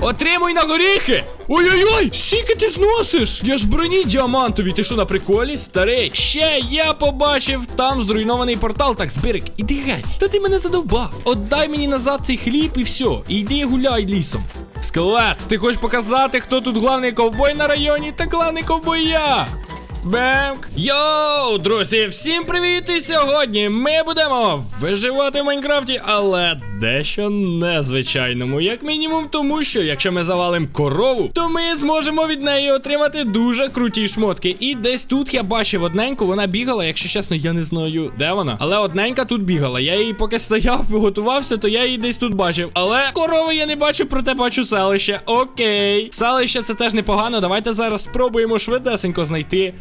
Отримуй на горіхи! Ой-ой-ой! Скільки ти зносиш? Я ж броні діамантові, ти що на приколі? Старий, ще я побачив там зруйнований портал. Так, збирик, іди геть. Та ти мене задовбав. Отдай мені назад цей хліб і все. І гуляй лісом. Скелет, ти хочеш показати, хто тут главний ковбой на районі? Та главний ковбой я. Бемк! Йоу, друзі, всім привіт! І сьогодні ми будемо виживати в Майнкрафті, але дещо незвичайному. Як мінімум, тому що якщо ми завалимо корову, то ми зможемо від неї отримати дуже круті шмотки. І десь тут я бачив одненьку, вона бігала, якщо чесно, я не знаю, де вона. Але одненька тут бігала. Я її поки стояв, готувався, то я її десь тут бачив. Але корови я не бачу, проте бачу селище. Окей. Селище це теж непогано. Давайте зараз спробуємо швидесенько знайти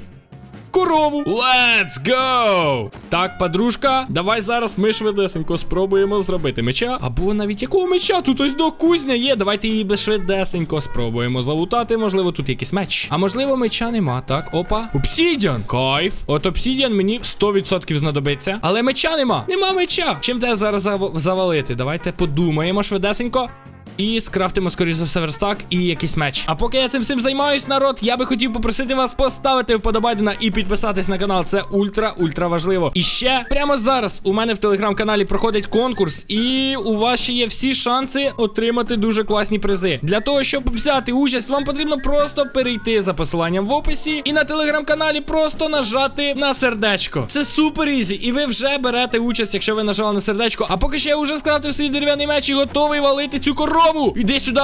корову. Let's go! Так, подружка, давай зараз ми швидесенько спробуємо зробити меча. Або навіть якого меча? Тут ось до кузня є. Давайте її швидесенько спробуємо залутати. Можливо, тут якийсь меч. А можливо, меча нема. Так, опа. Обсідіан. Кайф. От обсідіан мені 100% знадобиться. Але меча нема. Нема меча. Чим те зараз зав- завалити? Давайте подумаємо швидесенько. І скрафтимо, скоріш за все, верстак і якийсь меч. А поки я цим всім займаюсь, народ, я би хотів попросити вас поставити вподобайдена і підписатись на канал. Це ультра, ультра важливо. І ще прямо зараз у мене в телеграм-каналі проходить конкурс, і у вас ще є всі шанси отримати дуже класні призи. Для того, щоб взяти участь, вам потрібно просто перейти за посиланням в описі і на телеграм-каналі просто нажати на сердечко. Це супер ізі, і ви вже берете участь, якщо ви нажали на сердечко. А поки що я вже скрафтив свій дерев'яний меч і готовий валити цю корову. Іди сюди.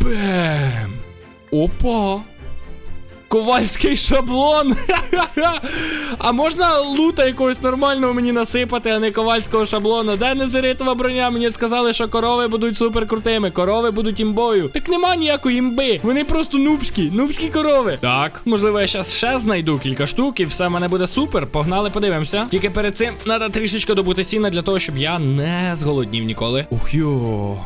Бем. Опа. Ковальський шаблон. А можна лута якогось нормального мені насипати, а не ковальського шаблону? Де незеритова броня? Мені сказали, що корови будуть супер крутими, корови будуть імбою. Так нема ніякої імби. Вони просто нубські, нубські корови. Так, можливо, я зараз ще знайду кілька штук, і все в мене буде супер. Погнали, подивимося. Тільки перед цим треба трішечки добути сіна для того, щоб я не зголоднів ніколи. Ух йо.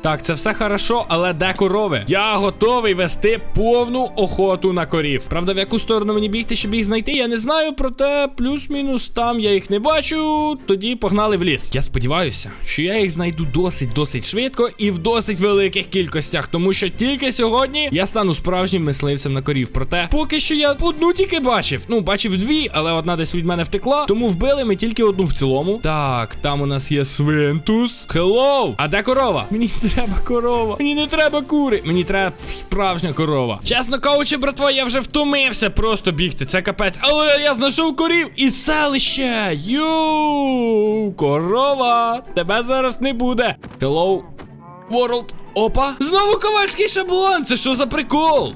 Так, це все хорошо, але де корови? Я готовий вести повну охоту на корів. Правда, в яку сторону мені бігти, щоб їх знайти, я не знаю, проте плюс-мінус там я їх не бачу. Тоді погнали в ліс. Я сподіваюся, що я їх знайду досить досить швидко і в досить великих кількостях, тому що тільки сьогодні я стану справжнім мисливцем на корів. Проте, поки що я одну тільки бачив. Ну, бачив дві, але одна десь від мене втекла. Тому вбили ми тільки одну в цілому. Так, там у нас є свинтус. Хеллоу! А де корова? Мені треба корова. Мені не треба кури. Мені треба справжня корова. Чесно кажучи, братва, я вже втомився просто бігти. Це капець. Але я знайшов корів і селище. Юу, корова. Тебе зараз не буде. Hello, world. Опа. Знову ковальський шаблон. Це що за прикол?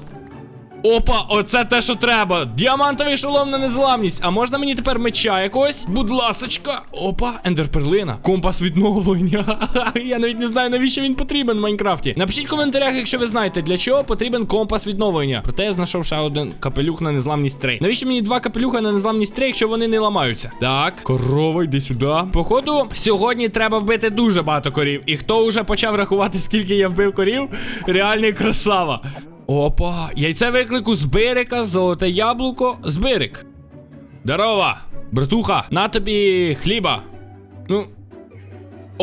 Опа, оце те, що треба. Діамантовий шолом на незламність. А можна мені тепер меча якогось? Будь ласочка. Опа, ендерперлина. Компас відновлення. Я навіть не знаю, навіщо він потрібен в Майнкрафті. Напишіть в коментарях, якщо ви знаєте, для чого потрібен компас відновлення. Проте я знайшов ще один капелюх на незламність 3. Навіщо мені два капелюха на незламність 3, якщо вони не ламаються? Так, корова, йди сюди. Походу, сьогодні треба вбити дуже багато корів. І хто вже почав рахувати, скільки я вбив корів? Реальний красава. Опа, яйце виклику з бирика, золоте яблуко, збирик. Здорова, братуха, на тобі хліба. Ну.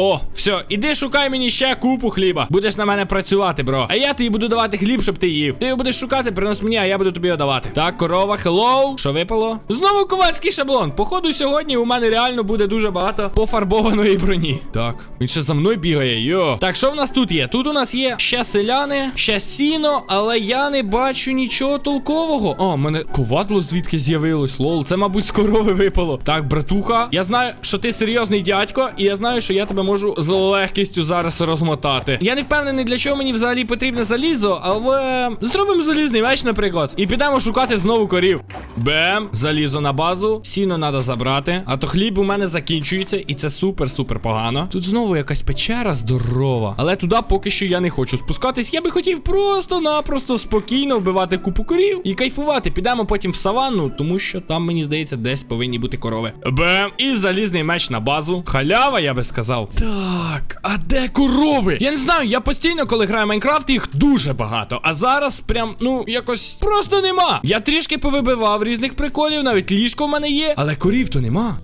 О, все, іди шукай мені ще купу хліба. Будеш на мене працювати, бро. А я тобі буду давати хліб, щоб ти їв. Ти його будеш шукати, принос мені, а я буду тобі його давати. Так, корова, хеллоу. Що випало? Знову ковальський шаблон. Походу, сьогодні у мене реально буде дуже багато пофарбованої броні. Так, він ще за мною бігає. Йо. Так, що в нас тут є? Тут у нас є ще селяни, ще сіно, але я не бачу нічого толкового. О, в мене ковадло звідки з'явилось. Лол, це, мабуть, з корови випало. Так, братуха, я знаю, що ти серйозний дядько, і я знаю, що я тебе можу з легкістю зараз розмотати. Я не впевнений, для чого мені взагалі потрібне залізо, але зробимо залізний меч, наприклад. І підемо шукати знову корів. Бем, залізо на базу, сіно треба забрати. А то хліб у мене закінчується, і це супер-супер погано. Тут знову якась печера здорова. Але туди поки що я не хочу спускатись. Я би хотів просто-напросто спокійно вбивати купу корів і кайфувати. Підемо потім в саванну, тому що там, мені здається, десь повинні бути корови. Бем, і залізний меч на базу. Халява, я би сказав. Так, а де корови? Я не знаю, я постійно, коли граю Майнкрафт, їх дуже багато. А зараз прям, ну, якось просто нема. Я трішки повибивав різних приколів, навіть ліжко в мене є, але корів то нема.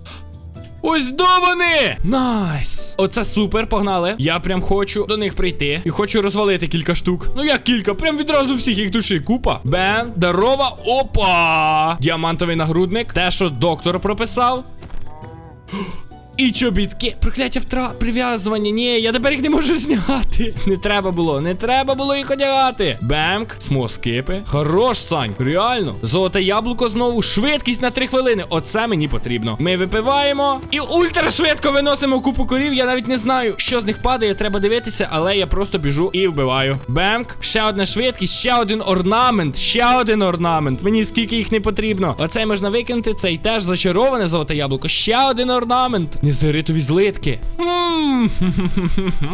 Ось до вони! Найс! Оце супер, погнали. Я прям хочу до них прийти і хочу розвалити кілька штук. Ну як кілька? Прям відразу всіх їх душі. Купа. Бем, здорова. Опа! Діамантовий нагрудник. Те, що доктор прописав. І чобітки, прокляття втра, прив'язування. Ні, я тепер їх не можу зняти. Не треба було, не треба було їх одягати. Бемк, смоскипи. Хорош, Сань. Реально. Золоте яблуко знову. Швидкість на 3 хвилини. Оце мені потрібно. Ми випиваємо і ультрашвидко виносимо купу корів. Я навіть не знаю, що з них падає. Треба дивитися, але я просто біжу і вбиваю. Бемк, ще одна швидкість, ще один орнамент, ще один орнамент. Мені скільки їх не потрібно. Оцей можна викинути, цей теж зачароване золоте яблуко. Ще один орнамент. Незеритові злитки. У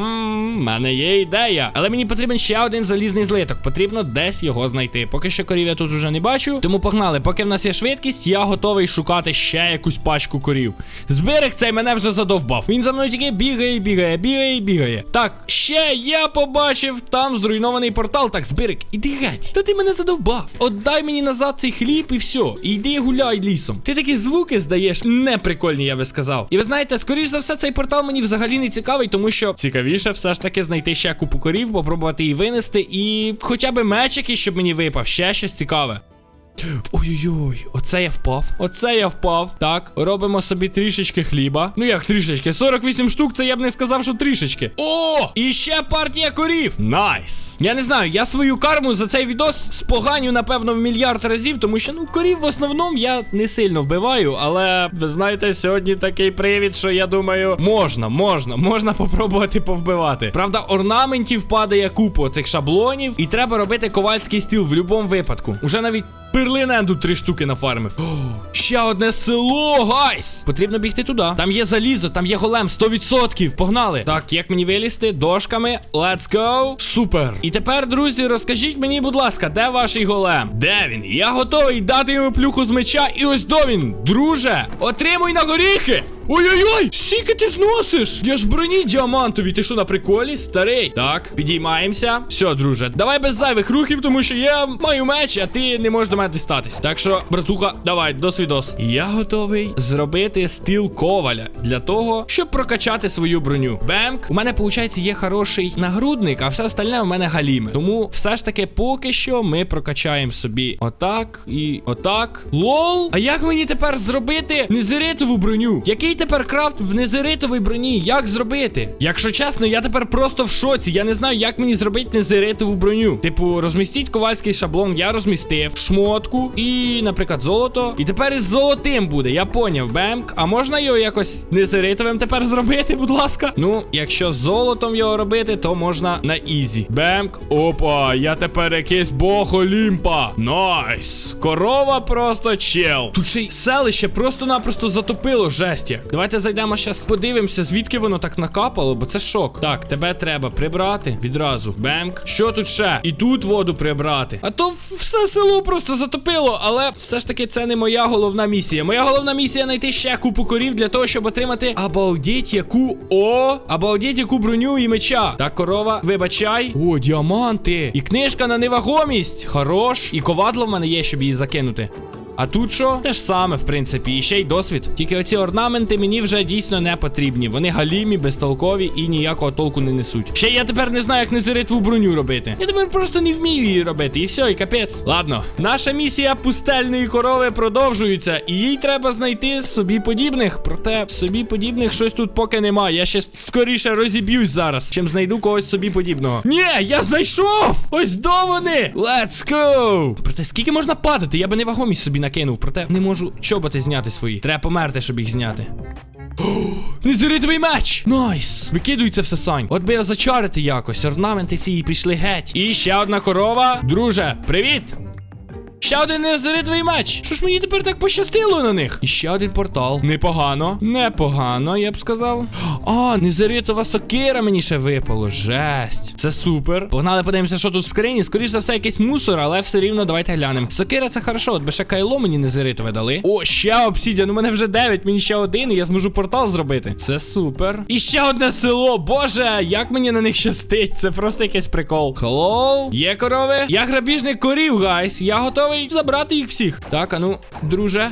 мене є ідея. Але мені потрібен ще один залізний злиток. Потрібно десь його знайти. Поки що корів я тут вже не бачу. Тому погнали. Поки в нас є швидкість, я готовий шукати ще якусь пачку корів. Зберег цей мене вже задовбав. Він за мною тільки бігає, бігає, бігає, бігає. Так, ще я побачив там зруйнований портал. Так, зберег, іди геть. Та ти мене задовбав. Отдай мені назад цей хліб і все. І йди гуляй лісом. Ти такі звуки здаєш неприкольні, я би сказав. І ви знаєте, скоріш за все, цей портал мені взагалі не цікавий, тому що цікавіше все ж таки знайти ще купу корів, попробувати її винести, і хоча б мечики, щоб мені випав, ще щось цікаве. Ой-ой-ой, оце я впав. Оце я впав. Так, робимо собі трішечки хліба. Ну як трішечки? 48 штук, це я б не сказав, що трішечки. О! І ще партія корів. Найс. Я не знаю, я свою карму за цей відос споганю, напевно, в мільярд разів, тому що ну корів в основному я не сильно вбиваю, але ви знаєте, сьогодні такий привід, що я думаю, можна, можна, можна попробувати повбивати. Правда, орнаментів падає купу цих шаблонів, і треба робити ковальський стіл в будь-якому випадку. Уже навіть Перлин тут три штуки нафармив. О, ще одне село, гайс! Потрібно бігти туди. Там є залізо, там є голем, 100%. Погнали. Так, як мені вилізти? Дошками. Let's go. Супер. І тепер, друзі, розкажіть мені, будь ласка, де ваш голем? Де він? Я готовий дати йому плюху з меча. І ось до він. Друже, отримуй на горіхи. Ой-ой-ой, скільки ти зносиш? Я ж броні діамантові. Ти що на приколі? Старий. Так, підіймаємося. Все, друже, давай без зайвих рухів, тому що я маю меч, а ти не можеш до мене дістатись. Так що, братуха, давай, до свідос. Я готовий зробити стіл коваля для того, щоб прокачати свою броню. Бемк. У мене, виходить, є хороший нагрудник, а все остальне у мене галіме. Тому все ж таки, поки що, ми прокачаємо собі отак і отак. Лол. А як мені тепер зробити незеритову броню? Який тепер крафт в незеритовій броні? Як зробити? Якщо чесно, я тепер просто в шоці. Я не знаю, як мені зробити незеритову броню. Типу, розмістіть ковальський шаблон, я розмістив шмотку і, наприклад, золото. І тепер із золотим буде. Я поняв, бемк. А можна його якось незеритовим тепер зробити, будь ласка? Ну, якщо з золотом його робити, то можна на ізі. Бемк. Опа, я тепер якийсь бог Олімпа. Найс. Корова просто чел. Тут ще й селище просто-напросто затопило жесть як. Давайте зайдемо зараз, подивимося, звідки воно так накапало, бо це шок. Так, тебе треба прибрати відразу. Бемк. Що тут ще? І тут воду прибрати. А то все село просто затопило, але все ж таки це не моя головна місія. Моя головна місія знайти ще купу корів для того, щоб отримати обалдіть яку о, обалдіть яку броню і меча. Так, корова, вибачай. О, діаманти. І книжка на невагомість. Хорош. І ковадло в мене є, щоб її закинути. А тут що? Те ж саме, в принципі, і ще й досвід. Тільки оці орнаменти мені вже дійсно не потрібні. Вони галімі, безтолкові і ніякого толку не несуть. Ще я тепер не знаю, як незеритву броню робити. Я тепер просто не вмію її робити. І все, і капець. Ладно, наша місія пустельної корови продовжується, і їй треба знайти собі подібних. Проте собі подібних щось тут поки немає. Я ще скоріше розіб'юсь зараз, чим знайду когось собі подібного. Ні, я знайшов! Ось до вони! Let's go! Проте скільки можна падати? Я би не вагомість собі накинув, проте не можу чоботи зняти свої. Треба померти, щоб їх зняти. Незеритовий меч! Найс! Викидується все сань. От би його зачарити якось. Орнаменти ці пішли геть. І ще одна корова. Друже, привіт! Ще один незеритовий меч. Що ж мені тепер так пощастило на них? І ще один портал. Непогано. Непогано, я б сказав. А, незеритова сокира мені ще випало. Жесть. Це супер. Погнали, подивимося, що тут в скрині. Скоріше за все, якийсь мусор, але все рівно давайте глянемо. Сокира це хорошо, от би ще кайло мені незеритове дали. О, ще обсідіан. У мене вже 9, мені ще один, і я зможу портал зробити. Це супер. І ще одне село. Боже, як мені на них щастить. Це просто якийсь прикол. Хеллоу. Є корови. Я грабіжник корів, гайс. Я готовий забрати їх всіх. Так, а ну, друже.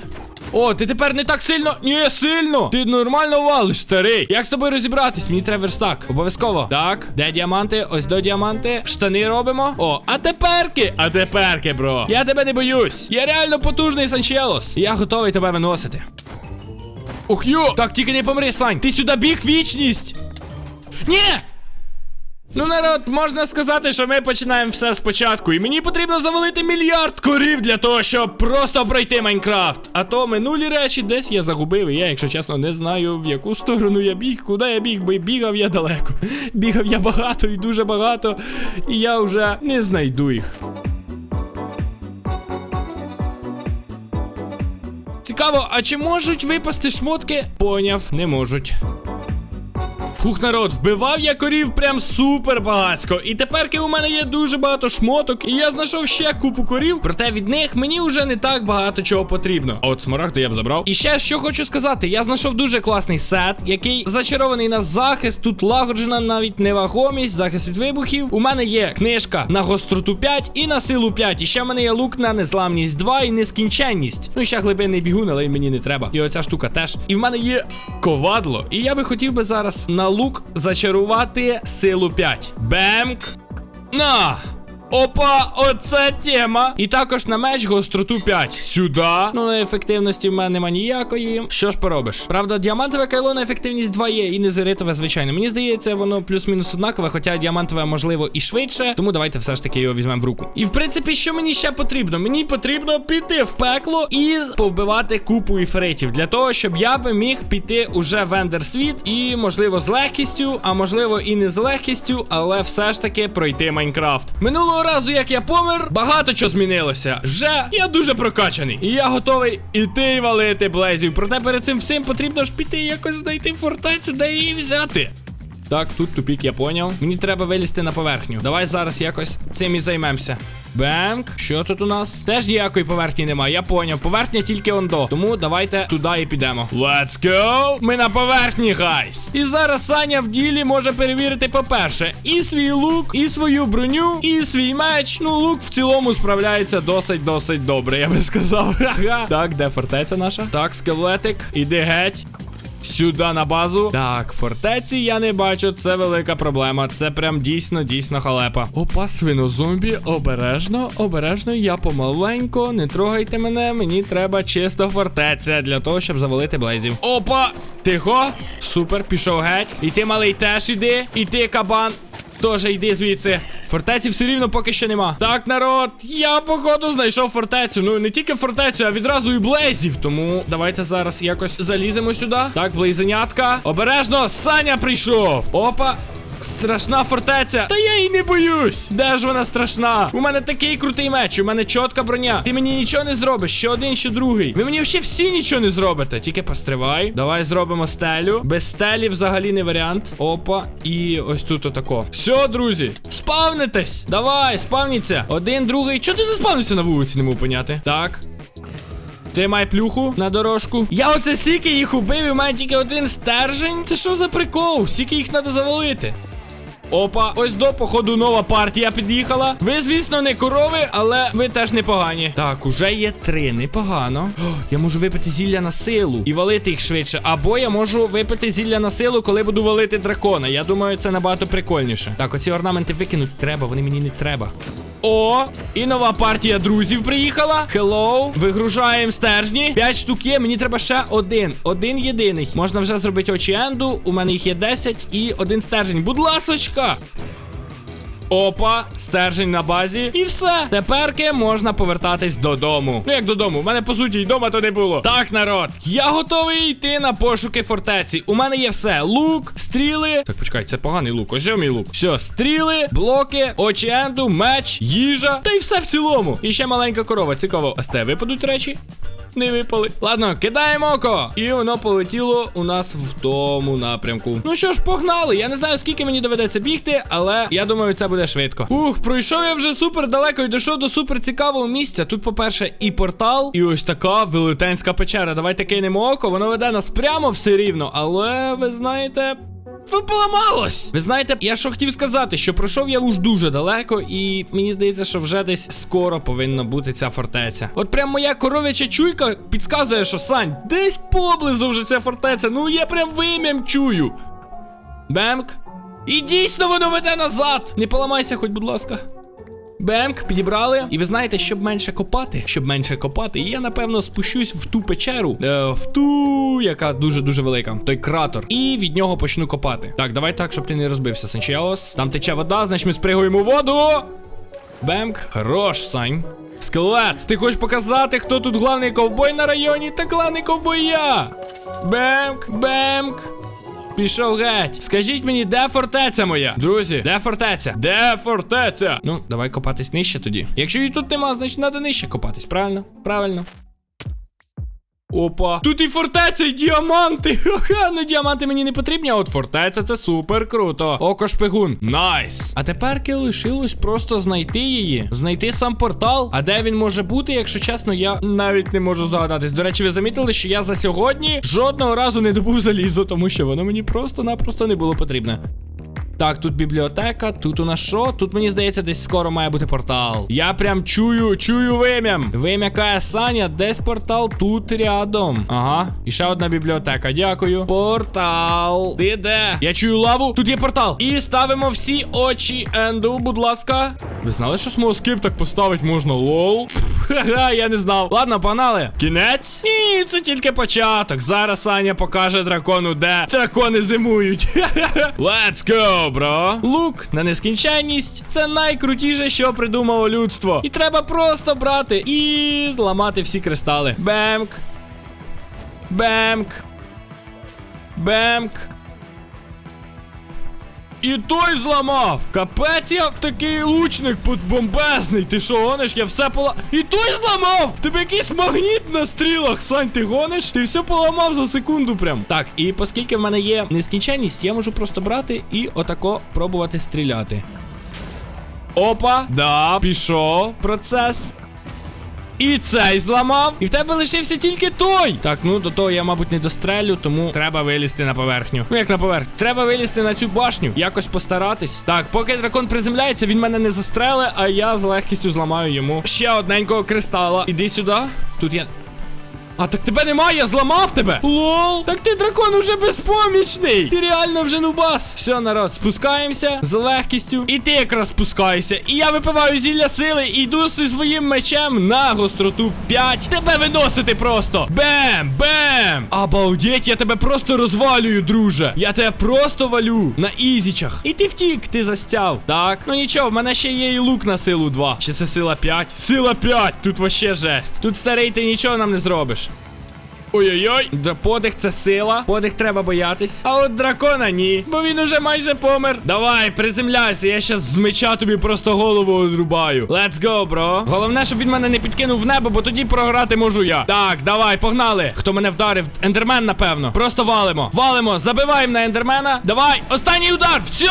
О, ти тепер не так сильно. Ні, сильно. Ти нормально валиш, старий. Як з тобою розібратись? Мені треба верстак. Обов'язково. Так, де діаманти? Ось до діаманти. Штани робимо. О, а теперки. А теперки, бро. Я тебе не боюсь. Я реально потужний Санчелос. Я готовий тебе виносити. Ух йо! Так, тільки не помри, Сань. Ти сюди біг вічність. Ні! Ну, народ, можна сказати, що ми починаємо все спочатку. І мені потрібно завалити мільярд корів для того, щоб просто пройти Майнкрафт. А то минулі речі десь я загубив. І я, якщо чесно, не знаю, в яку сторону я біг, куди я біг, бо бігав я далеко. Бігав я багато і дуже багато. І я вже не знайду їх. Цікаво, а чи можуть випасти шмотки? Поняв, не можуть. Фух, народ, вбивав я корів прям супер багацько. І теперки у мене є дуже багато шмоток, і я знайшов ще купу корів. Проте від них мені вже не так багато чого потрібно. А от смарагди я б забрав. І ще що хочу сказати: я знайшов дуже класний сет, який зачарований на захист. Тут лагоджена навіть невагомість, захист від вибухів. У мене є книжка на гостроту 5 і на силу 5. І ще в мене є лук на незламність 2 і нескінченність. Ну і ще глибинний бігун, але мені не треба. І оця штука теж. І в мене є ковадло. І я би хотів би зараз на лук зачарувати силу 5. Бемк. На! Опа, оце тема. І також на меч гостроту 5. Сюди. Ну, на ефективності в мене нема ніякої. Що ж поробиш? Правда, діамантове кайло на ефективність 2 є, і незеритове, звичайно. Мені здається, воно плюс-мінус однакове, хоча діамантове можливо і швидше. Тому давайте все ж таки його візьмемо в руку. І в принципі, що мені ще потрібно? Мені потрібно піти в пекло і повбивати купу іфритів. Для того, щоб я би міг піти уже в ендер світ і, можливо, з легкістю, а можливо і не з легкістю, але все ж таки пройти Майнкрафт. Минулого разу, як я помер, багато чого змінилося. Вже я дуже прокачаний. І я готовий іти валити блезів. Проте перед цим всім потрібно ж піти і якось знайти фортецю, де її взяти. Так, тут тупік, я поняв. Мені треба вилізти на поверхню. Давай зараз якось цим і займемося. Бенк, що тут у нас? Теж ніякої поверхні немає, я поняв. Поверхня тільки ондо. Тому давайте туди і підемо. Let's go! Ми на поверхні, гайс. І зараз Саня в ділі може перевірити, по-перше, і свій лук, і свою броню, і свій меч. Ну, лук в цілому справляється досить-досить добре, я би сказав. Ага. Так, де фортеця наша? Так, скелетик, іди геть. Сюди на базу. Так, фортеці я не бачу, це велика проблема. Це прям дійсно, дійсно халепа. Опа, свинозомбі, обережно, обережно, я помаленько, не трогайте мене, мені треба чисто фортеця для того, щоб завалити блейзів. Опа! Тихо! Супер, пішов геть. І ти малий теж іди, і ти кабан. Тоже йди звідси. Фортеці все рівно поки що нема. Так, народ, я походу знайшов фортецю. Ну не тільки фортецю, а відразу і блейзів. Тому давайте зараз якось заліземо сюди. Так, блейзенятка. Обережно, Саня прийшов. Опа. Страшна фортеця. Та я її не боюсь. Де ж вона страшна? У мене такий крутий меч, у мене чітка броня. Ти мені нічого не зробиш, ще один, ще другий. Ви мені ще всі нічого не зробите. Тільки постривай. Давай зробимо стелю. Без стелі взагалі не варіант. Опа. І ось тут отако. Все, друзі. Спавнитесь. Давай, спавніться. Один, другий. Чого ти заспавнився на вулиці, не можу поняти? Так. Тримай плюху на дорожку. Я оце сіки їх убив, і мене тільки один стержень. Це що за прикол? Сіки їх треба завалити. Опа, ось до походу нова партія під'їхала. Ви, звісно, не корови, але ви теж непогані. Так, уже є три, непогано. О, я можу випити зілля на силу і валити їх швидше. Або я можу випити зілля на силу, коли буду валити дракона. Я думаю, це набагато прикольніше. Так, оці орнаменти викинути треба, вони мені не треба. О, і нова партія друзів приїхала. Хеллоу. Вигружаємо стержні. П'ять штук є. Мені треба ще один. Один єдиний. Можна вже зробити очі енду. У мене їх є 10 і один стержень. Будь ласочка. Опа, стержень на базі. І все. Теперки можна повертатись додому. Ну як додому? У мене по суті й дома то не було. Так, народ, я готовий йти на пошуки фортеці. У мене є все: лук, стріли. Так, почекай, це поганий лук. Ось мій лук. Все, стріли, блоки, очі енду, меч, їжа. Та й все в цілому. І ще маленька корова. Цікаво, а з те випадуть речі? Не випали. Ладно, кидаємо око. І воно полетіло у нас в тому напрямку. Ну що ж, погнали. Я не знаю, скільки мені доведеться бігти, але я думаю, це буде швидко. Ух, пройшов я вже супер далеко і дійшов до супер цікавого місця. Тут, по-перше, і портал, і ось така велетенська печера. Давайте кинемо око. Воно веде нас прямо все рівно. Але ви знаєте. Ви поламалось! Ви знаєте, я що хотів сказати, що пройшов я уж дуже далеко, і мені здається, що вже десь скоро повинна бути ця фортеця. От прям моя коров'яча чуйка підказує, що Сань, десь поблизу вже ця фортеця. Ну я прям вим'ям чую. Бемк. І дійсно воно веде назад! Не поламайся, хоч, будь ласка. Бемк, підібрали. І ви знаєте, щоб менше копати, щоб менше копати, я напевно спущусь в ту печеру, е, в ту, яка дуже-дуже велика, той кратер. І від нього почну копати. Так, давай так, щоб ти не розбився, Санчеос. Там тече вода, значить ми спригуємо воду. Бемк, хорош, Сань. Скелет, ти хочеш показати, хто тут главний ковбой на районі? Та главний ковбой я. Бемк, бемк. Пішов геть. Скажіть мені, де фортеця моя? Друзі, де фортеця? Де фортеця? Ну, давай копатись нижче тоді. Якщо її тут нема, значить треба нижче копатись, правильно? Правильно. Опа. Тут і фортеця, і діаманти. Ха-ха, ну діаманти мені не потрібні, а от фортеця це супер круто. Око шпигун. Найс. А теперки лишилось просто знайти її. Знайти сам портал. А де він може бути, якщо чесно, я навіть не можу здогадатись. До речі, ви замітили, що я за сьогодні жодного разу не добув залізо, тому що воно мені просто-напросто не було потрібне. Так, тут бібліотека, тут у нас що? Тут мені здається, десь скоро має бути портал. Я прям чую, чую вим'ям. Вим'я каже Саня, десь портал тут рядом. Ага, і ще одна бібліотека. Дякую. Портал. Ти де? Я чую лаву. Тут є портал. І ставимо всі очі Енду, будь ласка. Ви знали, що смоскип так поставити можна? Лол. Ха-ха, я не знав. Ладно, погнали. Кінець? Ні, це тільки початок. Зараз Саня покаже дракону, де дракони зимують. Let's go, бро. Лук на нескінченність це найкрутіше, що придумало людство. І треба просто брати і зламати всі кристали. Бемк. Бемк. Бемк. І той зламав! Капець я такий лучник бомбезний. Ти що гониш? Я все пола. І той зламав! В тебе якийсь магніт на стрілах, Сань, ти гониш? Ти все поламав за секунду прям. Так, і оскільки в мене є нескінченність, я можу просто брати і отако пробувати стріляти. Опа, да, пішов процес. І цей зламав. І в тебе лишився тільки той. Так, ну до того я, мабуть, не дострелю, тому треба вилізти на поверхню. Ну як на поверхню? Треба вилізти на цю башню, якось постаратись. Так, поки дракон приземляється, він мене не застреле, а я з легкістю зламаю йому ще одненького кристала. Іди сюди. Тут я. А так тебе немає, я зламав тебе. Лол. Так ти дракон уже безпомічний. Ти реально вже нубас. Все, народ, спускаємося з легкістю. І ти якраз спускайся. І я випиваю зілля сили і йду зі своїм мечем на гостроту 5. Тебе виносити просто. Бем! Бем! Обалдеть, я тебе просто розвалюю, друже. Я тебе просто валю на ізічах. І ти втік, ти застяв. Так, ну нічого, в мене ще є і лук на силу 2. Чи це сила 5? Сила 5! Тут вообще жесть. Тут старий, ти нічого нам не зробиш. Ой-ой-ой, Дра- подих це сила. Подих треба боятись. А от дракона ні. Бо він уже майже помер. Давай, приземляйся, я щас з меча тобі просто голову одрубаю. Let's go, бро. Головне, щоб він мене не підкинув в небо, бо тоді програти можу я. Так, давай, погнали. Хто мене вдарив? Ендермен, напевно. Просто валимо. Валимо, забиваємо на ендермена. Давай, останній удар. Все!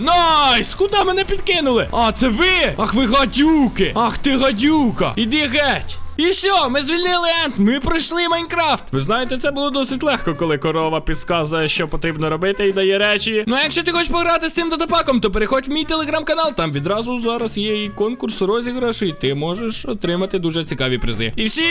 Найс! Куди мене підкинули? А, це ви? Ах, ви гадюки! Ах ти гадюка! Іди геть! І все, ми звільнили Ент, ми пройшли Майнкрафт. Ви знаєте, це було досить легко, коли корова підказує, що потрібно робити і дає речі. Ну а якщо ти хочеш пограти з цим датапаком, то переходь в мій телеграм-канал. Там відразу зараз є і конкурс розіграш, і ти можеш отримати дуже цікаві призи. І всім